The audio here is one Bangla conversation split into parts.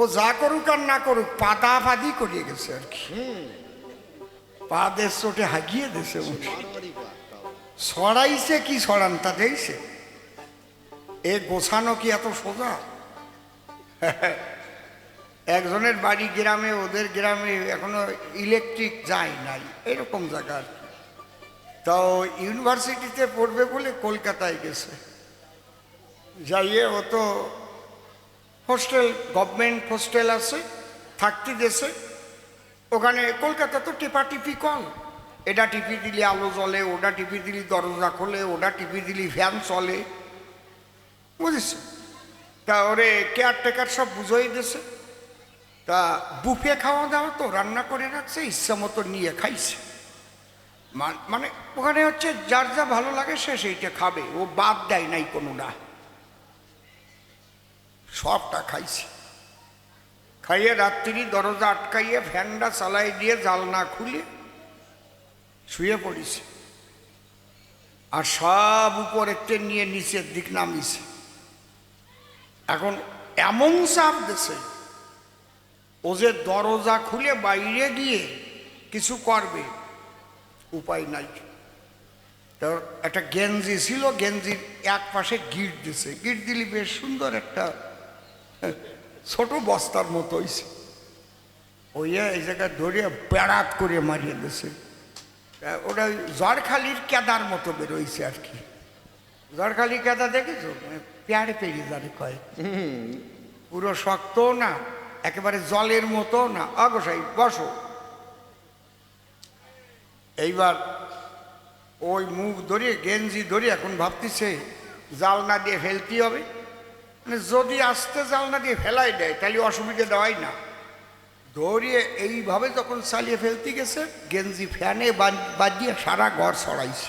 ও যা করুক আর না করুক পাতা পাদি করিয়ে গেছে আর কি। পা দেশ চোটে হাগিয়ে উঠে ছড়াইছে কি ছড়ান তা দেইছে এ গোছানো কি এত সোজা? একজনের বাড়ি গ্রামে, ওদের গ্রামে এখনও ইলেকট্রিক যায় নাই, এরকম জায়গা আর কি। তো ইউনিভার্সিটিতে পড়বে বলে কলকাতায় গেছে। যাইয়ে ও তো হোস্টেল, গভর্নমেন্ট হোস্টেল আছে, থাকতে দেশে ওখানে কলকাতা তো টিপাটিপি কম। এটা টিপি দিলে আলো জ্বলে, ওটা টিপি দিলি দরজা খোলে, ওটা টিপি দিলি ফ্যান চলে। বুঝেছ? তা ওরে কেয়ারটেকার সব বুঝাই দিয়েছে। তা বুফে খাওয়া দাওয়া তো রান্না করে রাখছে, ইচ্ছা মতো নিয়ে খাইছে। মানে ওখানে হচ্ছে যার যা ভালো লাগে সে সেইটা খাবে, ও বাদ দেয় নাই কোনোটা। সবটা খাইছে। খাইয়ে রাত্রি দরজা আটকাইয়ে ফ্যানটা চালাই দিয়ে জালনা খুলে শুয়ে পড়েছে। আর সব উপরের নিয়ে নিচের দিক নামিছে এখন এমন চাপ দেশে ও যে দরজা খুলে বাইরে গিয়ে কিছু করবে, উপায় নাই। তো একটা গেঞ্জি ছিল, গেঞ্জির এক পাশে গিট দিছে। গিট দিলি বেশ সুন্দর একটা ছোট বস্তার মতো হয়েছে ওইয়া এই জায়গায় ধরে বেড়াত করে মারিয়ে দিছে। ওটা ওই জরখালির কেদার মতো বেরোইছে আর কি। জরখালি কেদা দেখেছ? মানে পেয়ারে পেরিয়ে যারে কয় পুরো শক্ত না, একেবারে জলের মতো না। অগসাই বসো। এইবার ওই মুখ ধরিয়ে, গেঞ্জি ধরিয়ে এখন ভাবতেছে, জালনা দিয়ে ফেলতে হবে। যদি আস্তে জালনা দিয়ে ফেলাই দেয়, তাহলে অসুবিধা দেওয়াই না। ধরিয়ে এইভাবে যখন চালিয়ে ফেলতে গেছে, গেঞ্জি, ফ্যানে বান- বাজিয়ে সারা ঘর ছড়াইছে।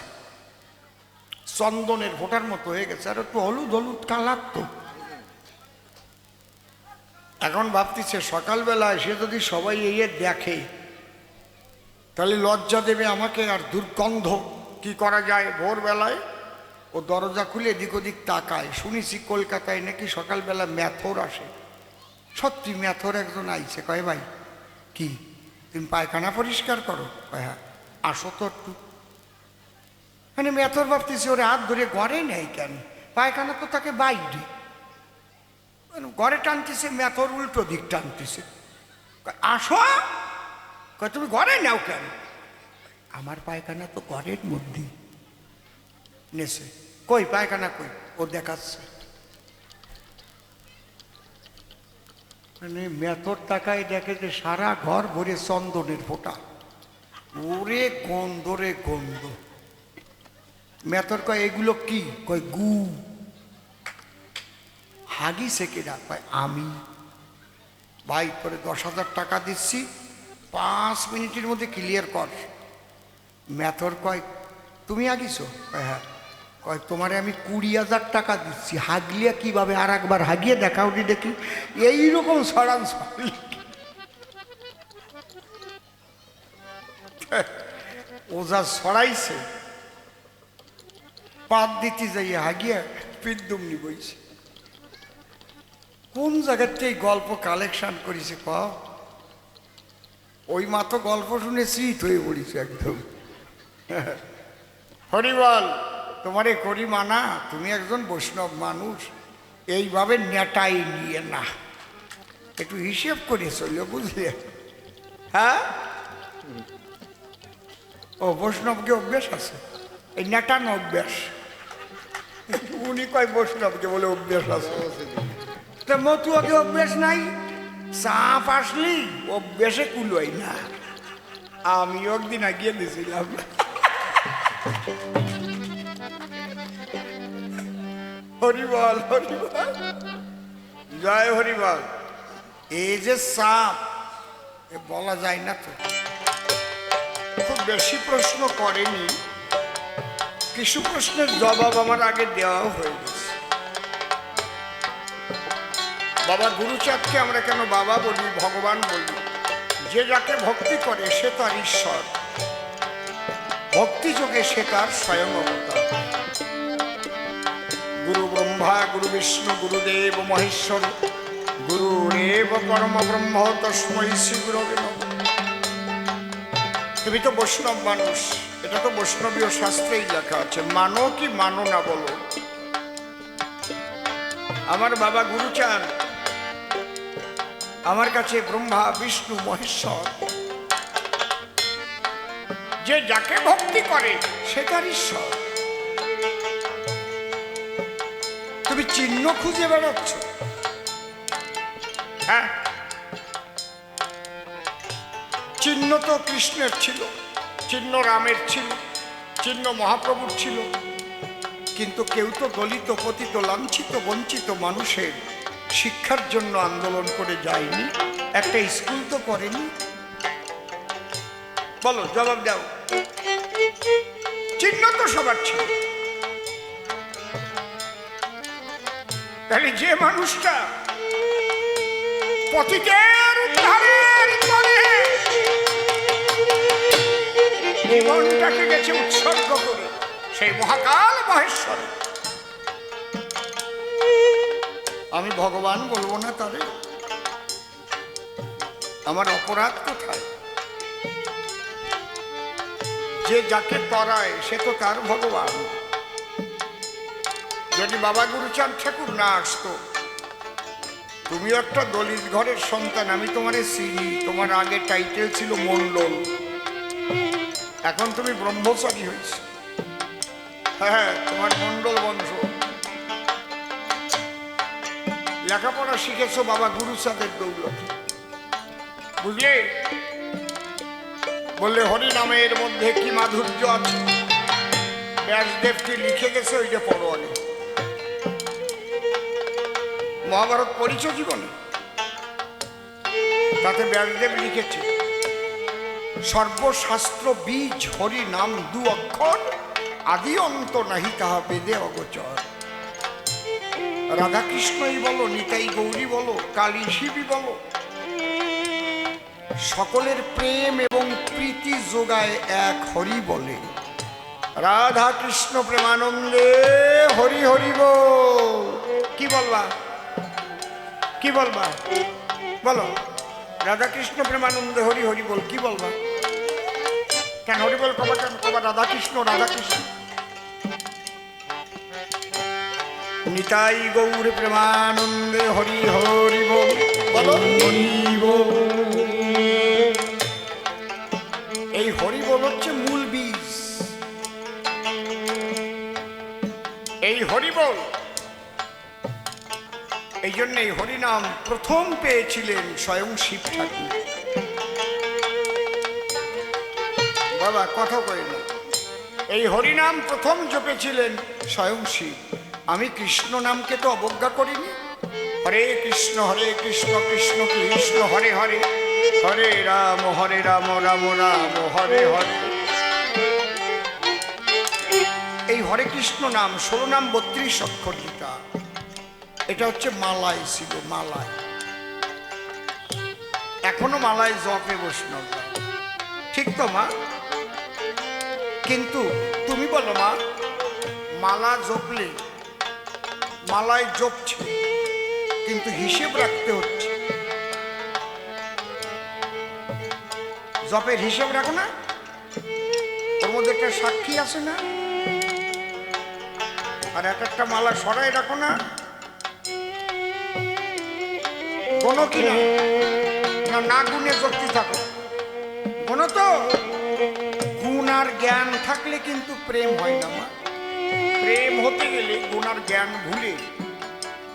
চন্দনের ফোটার মতো হয়ে গেছে, আর একটু হলুদ হলুদ কালার তো। এখন ভাবতেছে সকালবেলায় সে যদি সবাই এই দেখে, তাহলে লজ্জা দেবে আমাকে, আর দুর্গন্ধ কি করা যায় ভোরবেলায়? ও দরজা খুলে এদিক ওদিক তাকায়। শুনেছি কলকাতায় নাকি সকালবেলা ম্যাথর আসে। সত্যি ম্যাথর একজন আইছে। কয় ভাই, কি? তুমি পায়খানা পরিষ্কার করো? কয় হ্যাঁ। আসো তো একটু। মানে ম্যাথর ভাবতেছি, ওরে হাত ধরে ঘরে নেই কেন? পায়খানা তো তাকে বাইরে। মানে ঘরে টানতেছে, ম্যাথর উল্টো দিক টানতেছে। আসো। কয়, তুমি ঘরে নাও কেন? আমার পায়খানা তো ঘরের মধ্যেই। নেছে। কই, পায়খানা কই? ও দেখাচ্ছে। মানে মেথর টাকায় দেখে যে সারা ঘর ভরে চন্দনের ফোঁটা। ওরে গন্ধ রে গন্ধ। মেথর কয়, এগুলো কি? কয়, গু। হাগিছে কেডা কয়, আমি। ভাই করে দশ হাজার টাকা দিচ্ছি। পাঁচ মিনিটের মধ্যে ক্লিয়ার কর। ম্যাথর কয়, তুমি আগিছো হ্যাঁ। কয়, তোমারে আমি কুড়ি হাজার টাকা দিচ্ছি। হাগলিয়া কীভাবে? আর একবার হাগিয়ে দেখাও নি দেখি। এইরকম সরান ও যা সরাইছে পাত দিতে যাইয়ে হাগিয়া পিদ্দুমনি বইছে। কোন জায়গার থেকে গল্প কালেকশন করেছে ক? ওই মাত্র গল্প শুনে শীত হয়ে পড়েছে একদম। হরিবল তোমারে করি মানা, তুমি একজন বৈষ্ণব মানুষ, এইভাবে নেটাই নিয়ে না। একটু হিসেব করে চলল বুঝলে? হ্যাঁ? ও, বৈষ্ণবকে অভ্যেস আছে? এই নেটানো অভ্যাস। উনি কয় বৈষ্ণবকে বলে অভ্যেস আছে? তা মতুয়াকে অভ্যেস নাই? চাপ আসলি, অভ্যেসে কুলোই না। আমি একদিন আগিয়ে দিয়েছিলাম হরিবল হরিবল। জয় হরিবল। এই যে সাপ, এ বলা যায় না তো। খুব বেশি প্রশ্ন করেনি। কিছু প্রশ্নের জবাব আমার আগে দেওয়াও হয়ে গেছে। বাবা গুরুচাঁদকে আমরা কেন বাবা বলি, ভগবান বলি? যে যাকে ভক্তি করে সে তার ঈশ্বর। ভক্তি যোগে সে তার স্বয়ং অবতার। ব্রহ্মা গুরু বিষ্ণু, গুরুদেব, মহেশ্বর। গুরুরেব দেব পরম ব্রহ্ম, তস্মৈ শ্রী গুরবে তুমি তো বৈষ্ণব মানুষ, এটা তো বৈষ্ণবীয় শাস্ত্রেই লেখা আছে। মানো কি মানো না বলো। আমার বাবা গুরুচান আমার কাছে ব্রহ্মা, বিষ্ণু, মহেশ্বর। যে যাকে ভক্তি করে, সে তার ঈশ্বর। তুমি চিহ্ন খুঁজে বেড়াচ্ছ। হ্যাঁ। চিহ্ন তো কৃষ্ণের ছিল, চিহ্ন রামের ছিল, চিহ্ন মহাপ্রভুর ছিল। কিন্তু কেউ তো দলিত, পতিত, লাঞ্ছিত, বঞ্চিত মানুষের শিক্ষার জন্য আন্দোলন করে যায়নি, একটা স্কুল তো করেনি। বলো, জবাব দাও। চিহ্ন তো সবার ছিল। তাহলে যে মানুষটা পতিতের উদ্ধারের করে জীবনটাকে গেছে উৎসর্গ করে, সেই মহাকাল মহেশ্বর। আমি ভগবান বলব না তারে। আমার অপরাধ কোথায়? যে যাকে তরায় সে তো তার ভগবান। যদি বাবা গুরুচাঁদ ঠাকুর না আসতো তুমিও একটা দলিত ঘরের সন্তান, আমি তোমার চিনি, তোমার আগে টাইটেল ছিল মন্ডল এখন তুমি ব্রহ্মচারী হয়েছ। হ্যাঁ তোমার মন্ডল বংশ লেখাপড়া শিখেছো বাবা গুরুচাঁদের দৌলত। বুঝলে? বললে, হরি নামের মধ্যে কি মাধুর্য আছে? ব্যাসদেবকে লিখে গেছে ওইটা পড়ো আগে মহাভারত পরিচয় জীবনে? তাতে ব্যাসদেব লিখেছে, সর্বশাস্ত্র বীজ হরি নাম দু অক্ষর, আদি অন্ত নাহি তাহা বেদে অগোচর। রাধাকৃষ্ণই বলো, নিতাই গৌরী বলো, কালী শিবী বলো। সকলের প্রেম এবং প্রীতি যোগায় এক হরি বলে। রাধা কৃষ্ণ প্রেমানন্দে হরি হরি বল। কি বলবা কি বলবা? বলো। রাধা কৃষ্ণ প্রেমানন্দে হরি হরি বল, কি বলবা? কেন হরি বল কবা কেন? কবা রাধা কৃষ্ণ রাধা কৃষ্ণ নিতাই গৌর প্রেমানন্দে হরি হরি বল বলো। এই হরি বল হচ্ছে মূল বীজ। এই হরি বল এই জন্য হরিনাম প্রথম পেয়েছিলেন স্বয়ং শিব ঠাকুর। বাবা, কথা কই না। এই হরিনাম প্রথম জপেছিলেন স্বয়ং শিব। আমি কৃষ্ণ নামকে তো অবজ্ঞা করিনি। হরে কৃষ্ণ হরে কৃষ্ণ কৃষ্ণ কৃষ্ণ, হরে হরে। হরে রাম হরে রাম রাম রাম, হরে হরে। এই হরে কৃষ্ণ নাম, ষোলো নাম, বত্রিশ অক্ষর গীতা। এটা হচ্ছে মালাই ছিল মালায় এখনও মালায় জপে বৈষ্ণব। ঠিক তো, মা? কিন্তু তুমি বলো, মা, মালা জপলে মালায় জপছে, কিন্তু হিসেব রাখতে হচ্ছে। জপের হিসেব রাখো না। ওর মধ্যে একটা সাক্ষী আছে না? আর এক একটা মালা সরাই রাখো না। কোনো কি না? না গুণে জপতে থাকো। কোনো তো? গুণ আর জ্ঞান থাকলে কিন্তু প্রেম হয় না, মা। প্রেম হতে গেলে গুণ আর জ্ঞান ভুলে।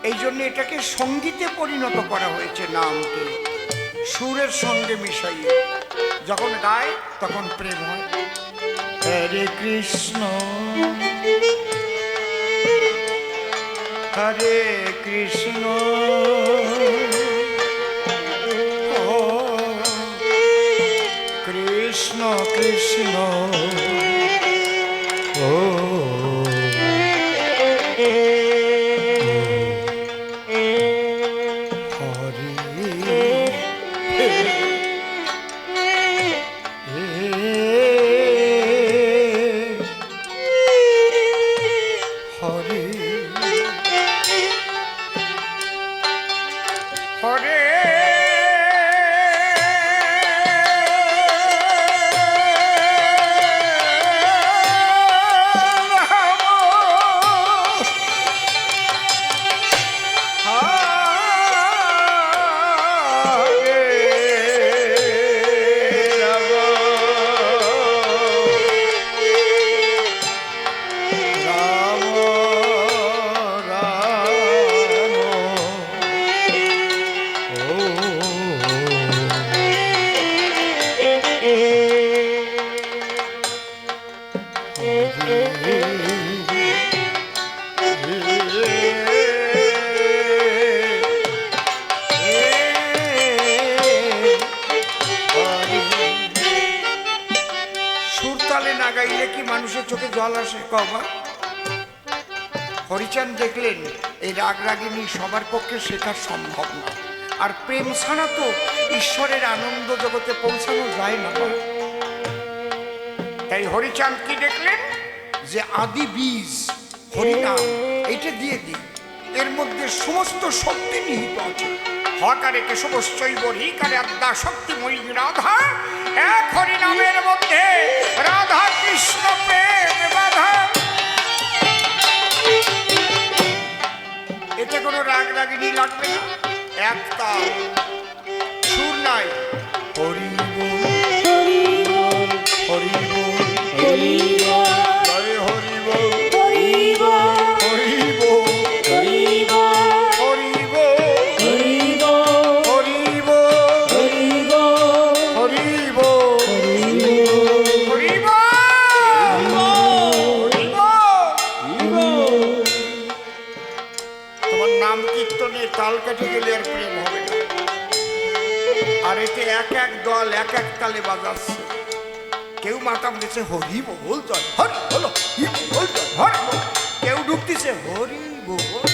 এই জন্য এটাকে সঙ্গীতে পরিণত করা হয়েছে নামকে। সুরের সঙ্গে মিশাইয়ে। যখন গায়, তখন প্রেম হয়। হরে কৃষ্ণ। হরে কৃষ্ণ। কৃষ্ণ কৃষ্ণ। কবা হরিচাঁদ দেখলেন, এই রাগ রাগিনী সবার পক্ষে শেখা সম্ভব না। আর প্রেম ছাড়া তো ঈশ্বরের আনন্দ জগতে পৌঁছানো যায় না। তাই হরিচাঁদ কি দেখলেন? যে আদি বীজ, হরিনাম, এটা দিয়ে দিই এর মধ্যে সমস্ত শক্তি নিহিত আছে। হকারে কেশবশ্চৈব, হিকারে আদ্যা শক্তিময়ী রাধা এক হরিনামের মধ্যে রাধা কৃষ্ণ এতে কোনো রাগ লাগবে না। এক সুর নাই। হরি দল এক এক তালে বাজাচ্ছে। কেউ মাতাম দিচ্ছে হরি বল জয়, হরি বলো বল জয় কেউ ঢুকতেছে হরি বল?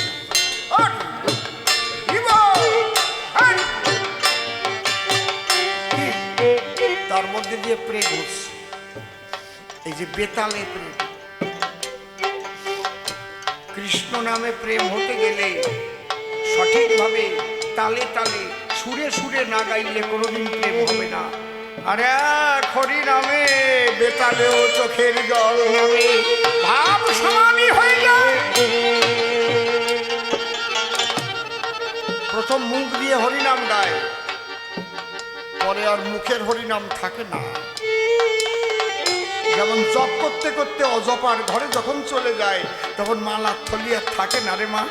তার মধ্যে দিয়ে প্রেম হচ্ছে। এই যে বেতালে প্রেম। কৃষ্ণ নামে প্রেম হতে গেলে সঠিকভাবে তালে তালে সুরে সুরে না গাইলে কোনোদিন প্রেম হবে না। আরে খড়ি নামে বেতালেও চোখের জল ভাব সমাধি হয়ে যায়। প্রথম মুখ দিয়ে হরিনাম গায়, পরে আর মুখের হরিনাম থাকে না। যেমন জপ করতে করতে অজপার ঘরে যখন চলে যায়, তখন মালা থলি আর থাকে না রে মা?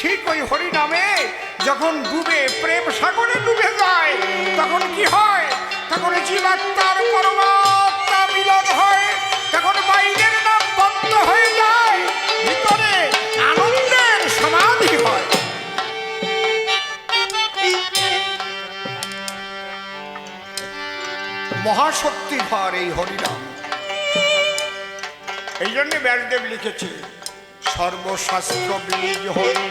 ঠিক ওই হরি নামে যখন ডুবে প্রেম সাগরে ডুবে যায়, তখন কি হয়? তখন জীবাত্মার পরমাত্মা মিলন হয়, তখন বাইরের নাম বন্ধ হয়ে যায়, ভিতরে আনন্দের সমাধি হয়। মহাশক্তি ভর এই হরিনাম। এই জন্য ব্যাসদেব লিখেছে সর্বশাস্ত্র বীজ হরি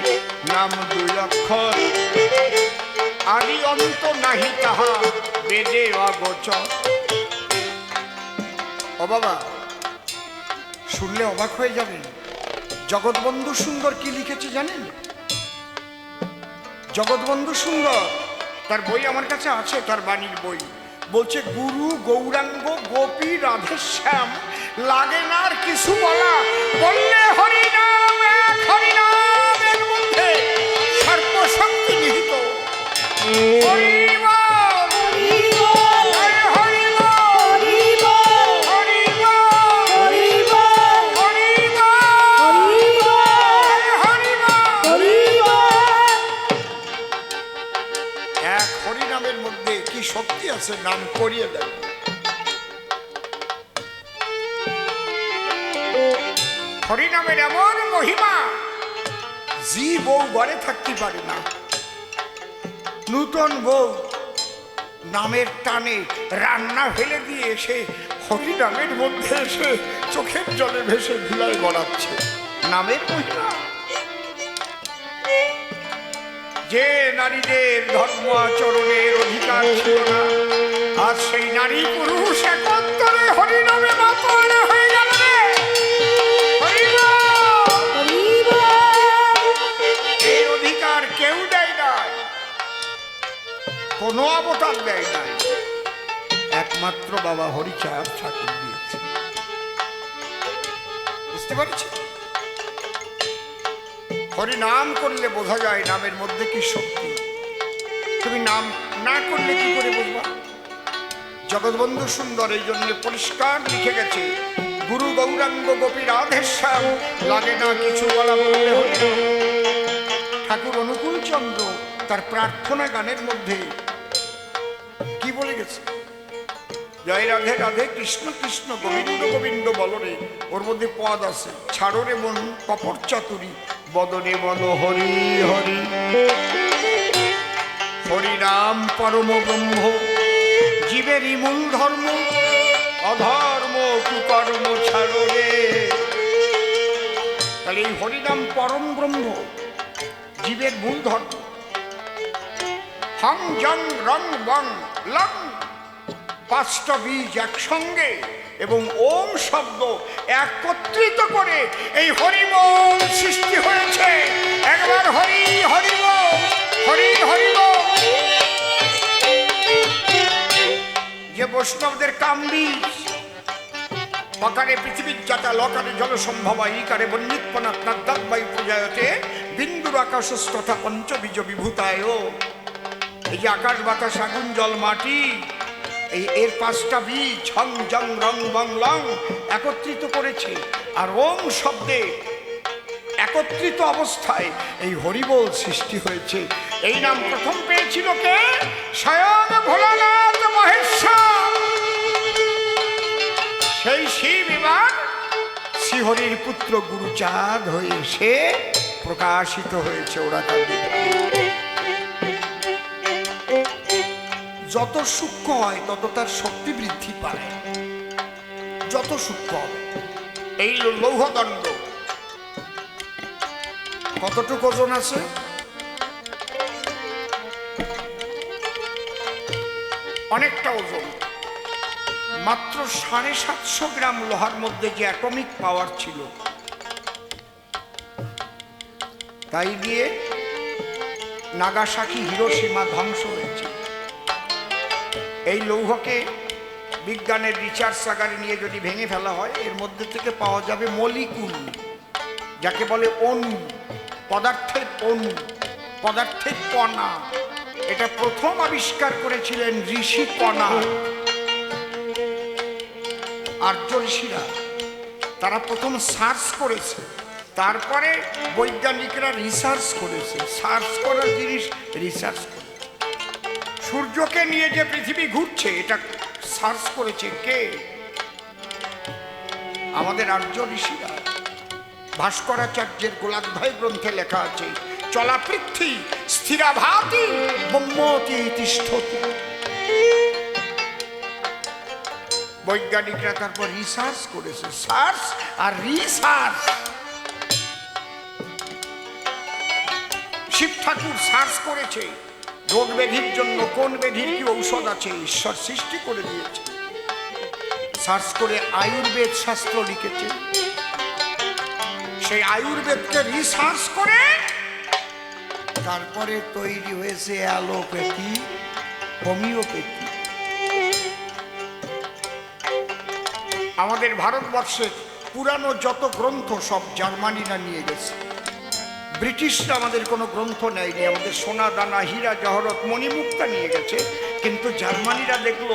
নাম দুই অক্ষর। আদি অন্ত নাহি তাহা, বেদে অগোচর। ও বাবা, শুনলে অবাক হয়ে যাবেন। জগৎবন্ধু সুন্দর কি লিখেছে জানেন? জগৎবন্ধু সুন্দর, তার বই আমার কাছে আছে, তার বাণীর বই। বলছে, গুরু গৌরাঙ্গ গোপী রাধেশ্যাম লাগে না আর কিছু বলা। বললে এক হরিনামের মধ্যে সর্বশক্তি নিহিত। হরিবল, জয় হরিবল, হরিবল, হরিনামের এমন মহিমা জি বউ ঘরে থাকতে পারে না। নূতন বউ নামের টানে রান্না ফেলে দিয়ে এসে হরিনামের মধ্যে এসে চোখের জলে ভেসে ধুলায় গড়াচ্ছে। নামের মহিমা। যে নারীদের ধর্ম আচরণের অধিকার ছিল না আজ সেই নারী পুরুষ একত্তরে কোনো অবতার দেয় নাই। একমাত্র বাবা হরিচাঁদ ঠাকুর দিয়েছে। বুঝতে পারছি? হরি নাম করলে বোঝা যায় নামের মধ্যে কি শক্তি। তুমি নাম না করলে কি করে বুঝবা? জগৎবন্ধু সুন্দর এই জন্য পরিষ্কার লিখে গেছে, গুরু গৌরাঙ্গ গোপী রাধেশ্যাম, লাগে না কিছু বলা বললে ঠাকুর অনুকূল চন্দ্র তার প্রার্থনা গানের মধ্যে কি বলে গেছে? জয় রাধে রাধে, কৃষ্ণ কৃষ্ণ, গোবিন্দ গোবিন্দ, বলরে, ওর মধ্যে পদ আছে। ছাড়রে মন কপর চাতুরি, বদনে বল হরি হরি। হরি নাম পরম ব্রহ্ম, জীবেরই মূল ধর্ম, অধর্ম কুকর্ম, ছাড়ো রে। তাহলে এই হরিনাম পরম ব্রহ্ম, জীবের মূল ধর্ম। হং জং রং বং লং। পাঁচটা বীজ একসঙ্গে এবং ওম শব্দ একত্রিত করে এই হরিবোল সৃষ্টি হয়েছে। একবার হরি হরিব হরি হরিব যে বৈষ্ণবদের কামবীজ অকারে পৃথিবীর যাতা লকারে জল সম্ভবা, ইকারে বন্যিৎপনা নাদ্দাত বায়ু পূজায়তে বিন্দুর আকাশস পঞ্চবীজ বিভূতায়। এই যে আকাশ বাতাস, আগুন, জল, মাটি, এই এর পাঁচটা বীজ ছং জং রং, বং, লং একত্রিত করেছে। আর ওম শব্দে একত্রিত অবস্থায় এই হরিবোল সৃষ্টি হয়েছে। এই নাম প্রথম পেয়েছিল কে? স্বয়ং ভোলানাথ মহেশ্বর। সেই শিব এবার শ্রীহরির পুত্র গুরুচাঁদ হয়ে এসে প্রকাশিত হয়েছে ওরা তাদের যত সূক্ষ্ম হয়, তত তার শক্তি বৃদ্ধি পায়। যত সূক্ষ্ম এই লৌহদণ্ড। কতটুকু ওজন আছে? অনেকটা ওজন। মাত্র সাড়ে সাতশো গ্রাম লোহার মধ্যে যে অ্যাটমিক পাওয়ার ছিল। তাই দিয়ে নাগাসাকি হিরোসীমা ধ্বংস হয়েছে। এই লৌহকে বিজ্ঞানের রিচার্জ সাগারে নিয়ে যদি ভেঙে ফেলা হয়, এর মধ্যে থেকে পাওয়া যাবে মলিকুল, যাকে বলে অণু, পদার্থের অণু, পদার্থের কণা। এটা প্রথম আবিষ্কার করেছিলেন ঋষি কণা। আর্য ঋষিরা, তারা প্রথম সার্চ করেছে। তারপরে বৈজ্ঞানিকরা রিসার্চ করেছে। সার্চ করার জিনিস রিসার্চ করে সূর্যকে নিয়ে যে পৃথিবী ঘুরছে, এটা সার্চ করেছে কে? আমাদের আর্য ঋষিরা। ভাস্করাচার্যের গোলাধ্যায় গ্রন্থে লেখা আছে, চলা পৃথ্বী, স্থিরাভাতি, ব্রহ্মতি তিষ্ঠতি। বৈজ্ঞানিকরা তারপর রিসার্চ করেছে, সার্চ আর রিসার্চ শিব ঠাকুর সার্চ করেছে। রোগ ব্যাধির জন্য কোন ব্যাধির কি ঔষধ আছে? ঈশ্বর সৃষ্টি করে দিয়েছে। সার্চ করে আয়ুর্বেদ শাস্ত্র লিখেছে। সেই আয়ুর্বেদকে রিসার্চ করে তারপরে তৈরি হয়েছে অ্যালোপ্যাথি, হোমিওপ্যাথি। আমাদের ভারতবর্ষের পুরানো যত গ্রন্থ সব জার্মানিরা নিয়ে গেছে। ব্রিটিশরা আমাদের কোনো গ্রন্থ নেয়নি, আমাদের সোনা দানা, হীরা, জহরত, মণিমুক্তা নিয়ে গেছে। কিন্তু জার্মানিরা দেখল,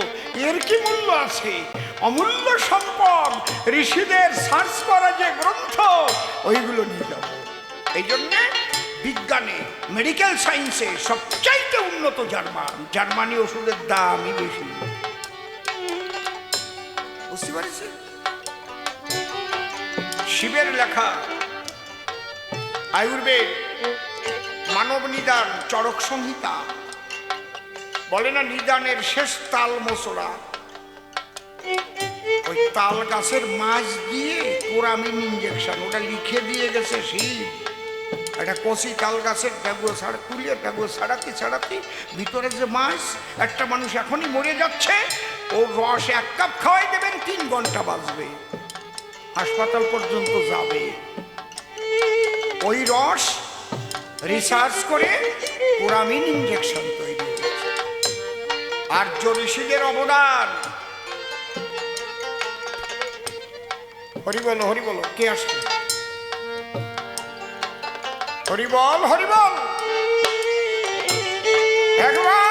এর কি মূল্য আছে? অমূল্য সম্পদ। ঋষিদের সার্চ করা যে গ্রন্থ, ওইগুলো নিয়ে যাব এই জন্যে বিজ্ঞানে, মেডিকেল সায়েন্সে সবচাইতে উন্নত জার্মান। জার্মানি ওষুধের দামই বেশি। বুঝতে শিবের লেখা আয়ুর্বেদ মানব নিদান চরক সংহিতা। বলে না, নিদানের শেষ তাল মশলা। ওই তাল গাছের মাছ দিয়ে কোরামিন ইঞ্জেকশন ওটা লিখে দিয়ে গেছে শিব একটা কষি তাল গাছের ট্যাগুলো ছাড়া তুলিয়ে ট্যাগুলো ছাড়াতে ছাড়াতে ভিতরে যে মাছ, একটা মানুষ এখনই মরে যাচ্ছে ওর রস এক কাপ খাওয়াই দেবেন, তিন ঘণ্টা বাঁচবে। হাসপাতাল পর্যন্ত যাবে। রস রিসার্চ করে পুরামিন ইঞ্জেকশন তৈরি হয়েছে। আর্য ঋষিদের অবদান। হরি বলো হরি বলো কে আসবে? হরি বল হরি বল একবার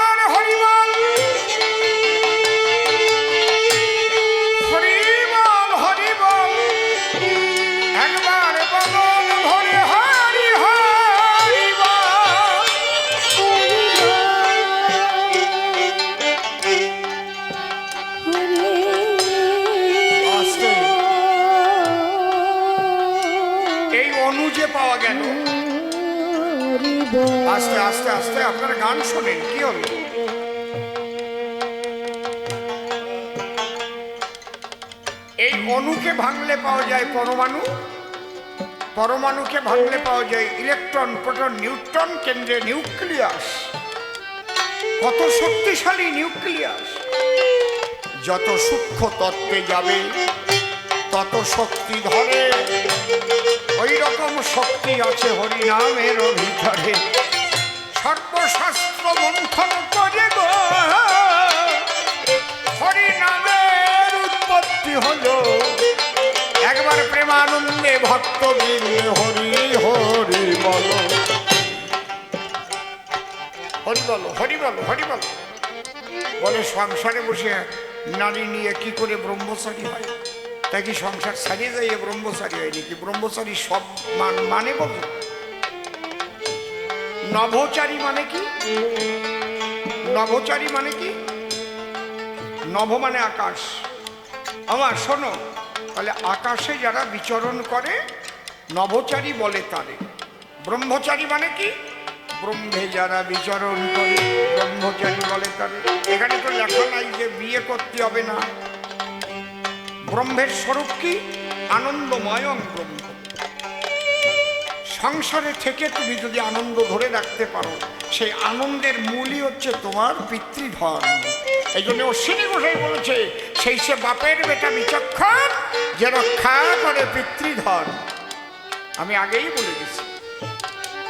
এই অনু যে পাওয়া গেল। আস্তে আস্তে আস্তে, আপনারা গান শোনেন, কি হলো? অণুকে ভাঙলে পাওয়া যায় পরমাণু, পরমাণুকে ভাঙলে পাওয়া যায় ইলেকট্রন, প্রোটন, নিউট্রন, কেন্দ্রে নিউক্লিয়াস। কত শক্তিশালী নিউক্লিয়াস। যত সূক্ষ্ম তত্ত্বে যাবে, তত শক্তি ধরে। রকম শক্তি আছে হরিনামের ভিতরে সর্বশাস্ত্র মন্থন করে গো। হরিনামের উৎপত্তি হলো, একবার প্রেমানন্দে ভক্ত হরি হরি বলো। হরি বলো হরি বলো হরি বলো। বলে সংসারে বসে নারী নিয়ে কি করে ব্রহ্মচারী হয়? তাই কি সংসার ছাড়িয়ে যাইয়ে ব্রহ্মচারী হয় নাকি? ব্রহ্মচারী সব মান মানে বলো নভোচারী মানে কি? নভোচারী মানে কি? নভ মানে আকাশ। আমার শোনো, তাহলে আকাশে যারা বিচরণ করে, নভোচারী বলে তারে। ব্রহ্মচারী মানে কি? ব্রহ্মে যারা বিচরণ করে, ব্রহ্মচারী বলে তারে। এখানে তো লেখা নাই যে বিয়ে করতে হবে না। ব্রহ্মের স্বরূপ কি? আনন্দময়ং ব্রহ্ম সংসারে থেকে তুমি যদি আনন্দ ধরে রাখতে পারো, সেই আনন্দের মূলই হচ্ছে তোমার পিতৃধর্ম এই জন্য অশ্বিনী গোসাই বলেছে, সেই সে বাপের বেটা বিচক্ষণ যে রক্ষা করে পিতৃধন। আমি আগেই বলে দিছি,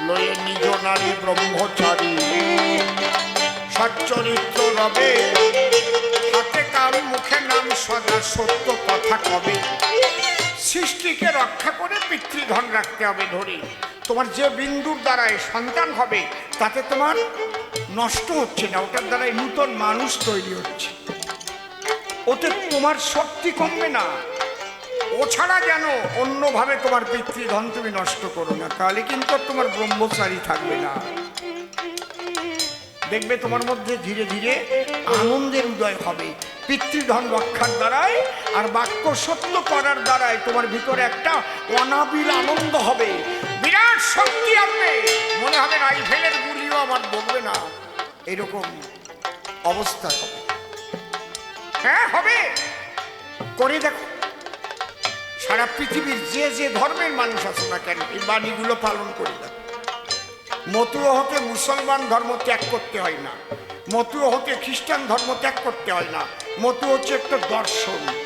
লয়ে নিজ নারী ব্রহ্মচারী, সচ্চরিত্র রবে। হাতে মুখে নাম সদা সত্য কথা কবে। সৃষ্টিকে রক্ষা করে পিতৃধন রাখতে হবে ধরে। তোমার যে বিন্দুর দ্বারায় সন্তান হবে, তাতে তোমার নষ্ট হচ্ছে না, ওটার দ্বারাই নূতন মানুষ তৈরি হচ্ছে। ওতে তোমার শক্তি কমবে না। ও ছাড়া যেন অন্যভাবে তোমার পিতৃধন তুমি নষ্ট করো না, তাহলে কিন্তু তোমার ব্রহ্মচারী থাকবে না। দেখবে তোমার মধ্যে ধীরে ধীরে আনন্দের উদয় হবে। পিতৃধন রক্ষার দ্বারাই আর বাক্য সত্য করার দ্বারাই তোমার ভিতরে একটা অনাবিল আনন্দ হবে। বিরাট শক্তি আসবে মনে হবে রাইফেলের গুলিও আমার বলবে না। এরকম অবস্থা হবে। হ্যাঁ হবে। করে দেখো। সারা পৃথিবীর যে যে ধর্মের মানুষ আছে না কেন, এই বাণীগুলো পালন করে দেখো। মতুয় হতে মুসলমান ধর্ম ত্যাগ করতে হয় না। মতুয় হতে খ্রিস্টান ধর্ম ত্যাগ করতে হয় না। মতু হচ্ছে একটা দর্শন।